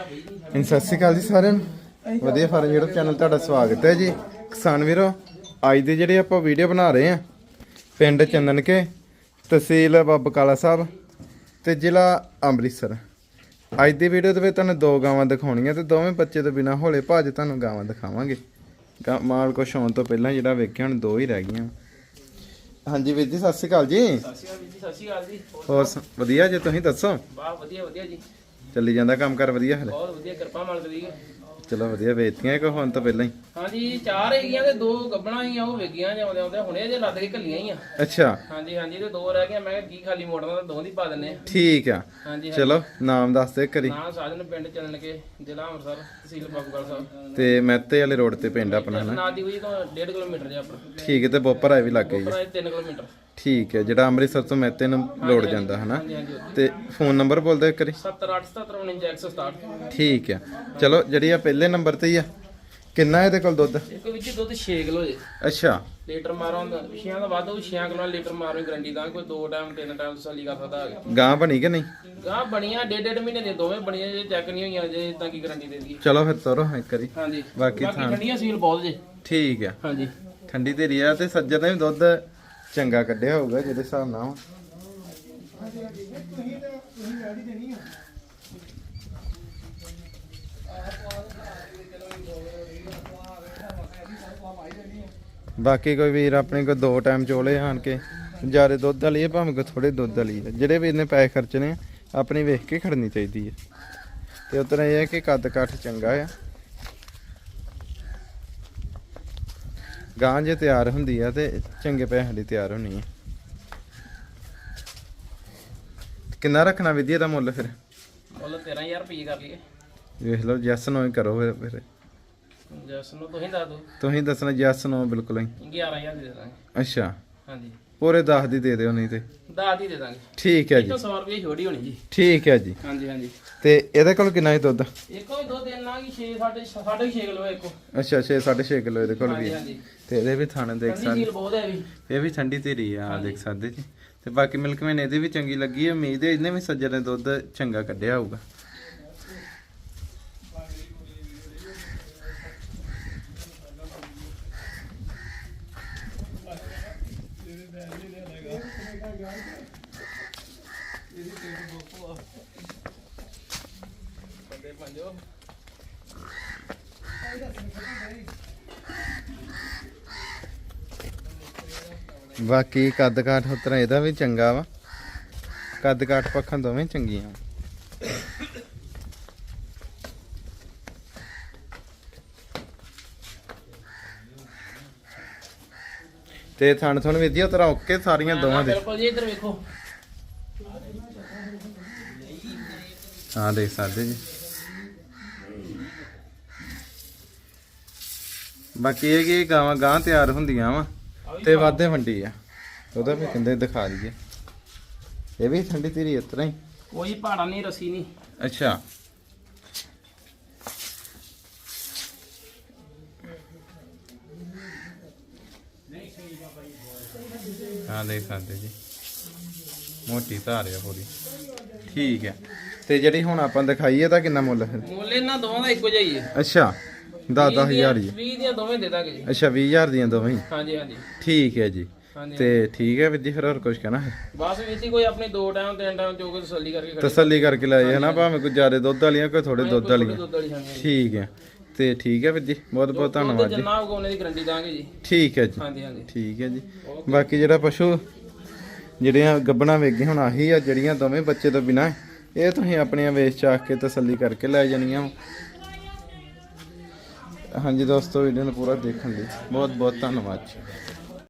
ਹਾਂਜੀ, ਸਤਿ ਸ਼੍ਰੀ ਅਕਾਲ ਜੀ ਸਾਰਿਆਂ ਨੂੰ। ਵਧੀਆ ਫਾਰਮ YouTube ਚੈਨਲ ਤੁਹਾਡਾ ਸਵਾਗਤ ਹੈ ਜੀ। ਕਿਸਾਨ ਵੀਰੋ ਅੱਜ ਦੇ ਜਿਹੜੇ ਆਪਾਂ ਵੀਡੀਓ ਬਣਾ ਰਹੇ ਆ ਪਿੰਡ ਚੰਦਨ ਕੇ ਤਹਿਸੀਲ ਬਾਬਾ ਕਾਲਾ ਸਾਹਿਬ ਤੇ ਜ਼ਿਲ੍ਹਾ ਅੰਮ੍ਰਿਤਸਰ। ਅੱਜ ਦੀ ਵੀਡੀਓ ਦੇ ਵਿੱਚ ਤੁਹਾਨੂੰ ਦੋ ਗਾਵਾਂ ਦਿਖਾਉਣੀਆਂ ਤੇ ਦੋਵੇਂ ਬੱਚੇ ਤੋਂ ਬਿਨਾ ਹੌਲੇ ਭਾਜ ਤੁਹਾਨੂੰ ਗਾਵਾਂ ਦਿਖਾਵਾਂਗੇ। ਮਾਲ ਕੁਛ ਹੋਣ ਤੋਂ ਪਹਿਲਾਂ ਜਿਹੜਾ ਵੇਖਿਆ ਹੁਣ ਦੋ ਹੀ ਰਹਿ ਗਈਆਂ। ਹਾਂਜੀ ਵੀਰ ਜੀ ਸਤਿ ਸ਼੍ਰੀ ਅਕਾਲ ਜੀ। ਸਤਿ ਸ਼੍ਰੀ ਅਕਾਲ ਜੀ ਸਤਿ ਸ਼੍ਰੀ ਅਕਾਲ ਜੀ। ਹੋਰ ਵਧੀਆ ਜੇ ਤੁਸੀਂ ਦੱਸੋ? ਵਾਹ ਵਧੀਆ ਵਧੀਆ ਜੀ। ਚੱਲੀ ਜਾਂਦਾ ਕੰਮ ਕਰ ਵਧੀਆ ਹਲੇ। ਬਹੁਤ ਵਧੀਆ ਕਿਰਪਾ ਮਾਲਕ ਦੀ। ਚਲੋ ਵਧੀਆ ਵੇਚਤੀਆਂ ਕੋ ਹੁਣ ਤੋਂ ਪਹਿਲਾਂ ਹੀ। ਹਾਂਜੀ ਚਾਰ ਹੈਗੀਆਂ ਤੇ ਦੋ ਗੱਬਣਾ ਹੀ ਆ ਉਹ ਵੇਗੀਆਂ ਜਾਂਦੇ ਆਉਂਦੇ ਹੁਣੇ ਜੇ ਲੱਦ ਕੇ ਕੱਲੀਆਂ ਹੀ ਆ। ਅੱਛਾ। ਹਾਂਜੀ ਹਾਂਜੀ ਤੇ ਦੋ ਰਹਿ ਗਈਆਂ ਮੈਂ ਕਿਹਾ ਕੀ ਖਾਲੀ ਮੋੜਨਾ ਤਾਂ ਦੋ ਦੀ ਪਾ ਦਿੰਨੇ ਆ ਠੀਕ ਆ। ਹਾਂਜੀ ਚਲੋ ਨਾਮ ਦੱਸ ਦੇ ਕਰੀ ਨਾਂ ਸਾਜਨ ਪਿੰਡ ਚੱਲਣ ਕੇ ਜ਼ਿਲ੍ਹਾ ਅੰਮ੍ਰਿਤਸਰ ਤਹਿਸੀਲ ਬਾਬੂਗੜ੍ਹ ਸਾਹਿਬ। ਤੇ ਮਹਿਤੇ ਵਾਲੇ ਰੋਡ ਤੇ ਪਿੰਡ ਆਪਣਾ ਹਨਾ? ਨਾਦੀ ਹੋਈ ਤੋਂ 1.5 ਕਿਲੋਮੀਟਰ ਜੇ ਆਪਣਾ। ਠੀਕ ਹੈ ਤੇ ਬੋਪਰ ਆਏ ਵੀ ਲੱਗ ਗਈ ਉੱਪਰ 3 ਕਿਲੋਮੀਟਰ। ਠੀਕ ਹੈ ਜਿਹੜਾ ਅੰਮ੍ਰਿਤਸਰ ਤੋਂ ਮਹਿਤੇ ਨੂੰ ਲੋੜ ਜਾਂਦਾ ਹਨਾ? ਤੇ ਫੋਨ ਨੰਬਰ ਬੋਲ ਦੇ ਕਰੀ 787749 ਠੀਕ ਆ ਚਲੋ ਜਿਹੜੀ ਆ ਪਹਿਲੇ ਨੰਬਰ ਤੇ ਹੀ ਆ। ਕਿੰਨਾ ਇਹਦੇ ਕੋਲ ਦੁੱਧ? ਇੱਕ ਵਿੱਚ ਦੁੱਧ 6 ਕਿਲੋ ਜੇ। ਅੱਛਾ। ਲੀਟਰ ਮਾਰੋਂ ਛਿਆਂ ਦਾ ਵੱਧ ਉਹ 6 ਕਿਲੋ ਲੀਟਰ ਮਾਰੋਂ ਗਰੰਟੀ ਦਾ। ਕੋਈ ਦੋ ਟਾਈਮ ਤਿੰਨ ਟਾਈਮ ਤਸੱਲੀ ਕਰ ਸਕਦਾ ਹੈ ਗਾਂ ਬਣੀ ਕਿ ਨਹੀਂ? ਗਾਂ ਬਣੀਆਂ ਡੇਢ ਡੇਢ ਮਹੀਨੇ ਦੀਆਂ ਦੋਵੇਂ ਬਣੀਆਂ ਜੇ ਚੈੱਕ ਨਹੀਂ ਹੋਈਆਂ ਜੇ ਤਾਂ ਕੀ ਗਾਰੰਟੀ ਦੇ ਦਈਏ। ਚਲੋ ਫਿਰ ਤੋਰੋ ਇੱਕ ਕਰੀ ਹਾਂਜੀ। ਬਾਕੀ ਠੰਡੀਆਂ ਸੀਲ ਬਹੁਤ ਜੇ। ਠੀਕ ਆ ਹਾਂਜੀ। ਠੰਡੀ ਤੇ ਰਿਆ ਤੇ ਸੱਜਣ ਨੇ ਵੀ ਦੁੱਧ ਚੰਗਾ ਕੱਢਿਆ ਹੋਊਗਾ ਜਿਹਦੇ ਹਿਸਾਬ ਨਾਲ ਬਾਕੀ ਕੋਈ ਵੀਰ ਆਪਣੇ ਕੋਲ ਦੋ ਟਾਈਮ ਚੋਲੇ ਆਣ ਕੇ ਜ਼ਿਆਦਾ ਦੁੱਧ ਵਾਲੀ ਹੈ ਭਾਵੇਂ ਕੋ ਥੋੜੇ ਦੁੱਧ ਵਾਲੀ ਹੈ ਜਿਹੜੇ ਵੀਰ ਨੇ ਪੈਸੇ ਖਰਚਣੇ ਆ, ਆਪਣੀ ਵੇਖ ਕੇ ਖੜਨੀ ਚਾਹੀਦੀ ਹੈ ਤੇ ਉਤਰਾ ਇਹ ਹੈ ਕਿ ਕੱਦ ਕੱਠ ਚੰਗਾ ਆ। ਗਾਂ ਜੇ ਤਿਆਰ ਹੁੰਦੀ ਆ ਤੇ ਚੰਗੇ ਪੈਸੇ ਦੀ ਤਿਆਰ ਹੋਣੀ ਆ। ਕਿੰਨਾ ਰੱਖਣਾ ਵਿਧੀ ਦਾ ਮੁੱਲ ਫਿਰ? ਮੁੱਲ 13000 ਰੁਪਏ ਕਰ ਲਈਏ। ਵੇਖ ਲਓ ਜੈਸ ਨੋ ਹੀ ਕਰੋ ਫਿਰ- ਫਿਰ। ਜਸ ਨੂੰ ਤੁਸੀਂ ਦੱਸ ਦਿਓ। ਤੁਸੀਂ ਦੱਸਣਾ ਜੈਸ ਨੋ ਬਿਲਕੁਲ ਹੀ। 11000 ਦੀ ਦੇ ਦਾਂਗੇ। ਅੱਛਾ। ਹਾਂਜੀ। ਪੂਰੇ 10 ਦੀ ਦੇ ਦਿਓ ਨਹੀਂ ਤੇ। ਦਸ ਦੀ ਦੇ ਦਾਂਗੇ। ਠੀਕ ਹੈ ਜੀ। ਤਾਂ 100 ਰੁਪਏ ਛੋਟੀ ਹੋਣੀ ਜੀ। ਠੀਕ ਹੈ ਜੀ। ਹਾਂਜੀ ਹਾਂਜੀ। ਤੇ ਇਹਦੇ ਕੋਲ ਕਿੰਨਾ ਹੀ ਦੁੱਧ? ਇੱਕੋ ਹੀ ਦੋ ਦਿਨ ਲਾਂਗੀ 6 ਸਾਢੇ 6.5 ਕਿਲੋ ਇੱਕੋ। ਅੱਛਾ 6 6.5 ਕਿਲੋ ਇਹਦੇ ਕੋਲ ਵੀ ਹਾਂਜੀ ਹੈ। ਹਾਂਜੀ ਤੇ ਇਹਦੇ ਵੀ ਥਾਣੇ ਦੇਖ ਸਕਦੇ। ਬਹੁਤ ਹੈ ਵੀ। ਇਹ ਵੀ ਠੰਡੀ ਧੀਰੀ ਆ ਦੇਖ ਸਕਦੇ ਜੀ। ਤੇ ਬਾਕੀ ਮਿਲਕ ਮੈਨ ਇਹਦੀ ਵੀ ਚੰਗੀ ਲੱਗੀ ਹੈ ਉਮੀਦ ਹੈ ਇਹਨੇ ਵੀ ਸੱਜਰ ਨੇ ਦੁੱਧ ਚੰਗਾ ਕੱਢਿਆ ਹੋਊਗਾ। ਬਾਕੀ ਕੱਦ ਕਾਠ ਉਤਰਾ ਇਹਦਾ ਵੀ ਚੰਗਾ ਵਾ। ਕੱਦ ਕਾਠ ਪੱਖਾਂ ਦੋਵੇਂ ਚੰਗੀਆਂ। ਤੇ ਥਣ ਥਣ ਵਿਧੀ ਉਤਰਾ ਓਕੇ ਸਾਰੀਆਂ ਦੋਵਾਂ ਦੇ। ਬਿਲਕੁਲ ਜੀ ਇੱਧਰ ਵੇਖੋ। ਹਾਂ ਦੇਖ ਸਕਦੇ ਜੀ। ਬਾਕੀ ਇਹ ਕਿ ਗਾਵਾਂ ਗਾਂ ਤਿਆਰ ਹੁੰਦੀਆਂ ਵਾ ਤੇ ਵਾਧੇ ਵੰਡੀ ਆ। ਉਹਦਾ ਵੀ ਕਹਿੰਦੇ ਦਿਖਾ ਦਈਏ। ਇਹ ਵੀ ਠੰਡੀ ਤੇਰੀ ਇਤਰਾ ਹੀ? ਕੋਈ ਪਹਾੜਾ ਨਹੀਂ ਰਸੀ ਨਹੀਂ। ਅੱਛਾ। ਹਾਂ ਦੇਖ ਸਕਦੇ ਜੀ। ਮੋਟੀ ਧਾਰ ਆ ਪੂਰੀ। ਠੀਕ ਹੈ ਤੇ ਜਿਹੜੀ ਹੁਣ ਆਪਾਂ ਦਿਖਾਈ ਇਹਦਾ ਕਿੰਨਾ ਮੁੱਲ ਫਿਰ ਮੁੱਲ ਇਹਨਾਂ ਦੋਵਾਂ ਦਾ ਇੱਕੋ ਜਿਹਾ ਹੀ ਹੈ। ਅੱਛਾ 10 ਹਜ਼ਾਰ ਹੀ ਹੈ। 20 ਦੀਆਂ ਦੋਵੇਂ ਦੇ ਦਾਂਗੇ ਜੀ। ਅੱਛਾ 20000 ਦੀਆਂ ਦੋਵੇਂ ਹੀ। ਹਾਂਜੀ ਹਾਂਜੀ। ਠੀਕ ਹੈ ਜੀ। ਤੇ ਠੀਕ ਹੈ ਵੀਰ ਜੀ ਫਿਰ ਹੋਰ ਕੁਝ ਕਹਿਣਾ ਹੈ? ਬਸ ਵੀਰ ਜੀ ਕੋਈ ਆਪਣੀ ਦੋ ਟਾਈਮ ਤਿੰਨ ਟਾਈਮ ਜੋ ਕੋਈ ਤਸੱਲੀ ਕਰਕੇ ਤਸੱਲੀ ਕਰਕੇ ਲਾਏ ਹਨਾ? ਭਾਵੇਂ ਕੋਈ ਜ਼ਿਆਦਾ ਦੁੱਧ ਵਾਲੀਆਂ ਕੋਈ ਥੋੜੇ ਦੁੱਧ ਵਾਲੀਆਂ। ਠੀਕ ਹੈ। ਤੇ ਠੀਕ ਹੈ ਵੀਰ ਜੀ ਬਹੁਤ ਬਹੁਤ ਧੰਨਵਾਦ ਜੀ ਜਿੰਨਾ ਹੋਊਗਾ ਉਹਨੇ ਦੀ ਗਰੰਟੀ ਦਾਂਗੇ ਜੀ। ਠੀਕ ਹੈ ਜੀ ਹਾਂਜੀ ਹਾਂਜੀ। ਠੀਕ ਹੈ ਜੀ। ਬਾਕੀ ਜਿਹੜਾ ਪਸ਼ੂ ਜਿਹੜੀਆਂ ਗੱਬਣਾ ਵੇਗੇ ਹੁਣ ਆਹੀ ਆ ਜਿਹੜੀਆਂ ਦੋਵੇਂ ਬੱਚੇ ਤੋਂ ਬਿਨਾ ਇਹ ਤੁਸੀਂ ਆਪਣੀਆਂ ਵੇਚ ਚਾਖ ਕੇ ਤਸੱਲੀ ਕਰਕੇ ਲੈ ਜਾਣੀਆਂ। ਹਾਂਜੀ ਦੋਸਤੋ ਵੀਡੀਓ ਨੂੰ ਪੂਰਾ ਦੇਖਣ ਲਈ ਬਹੁਤ ਬਹੁਤ ਧੰਨਵਾਦ ਜੀ।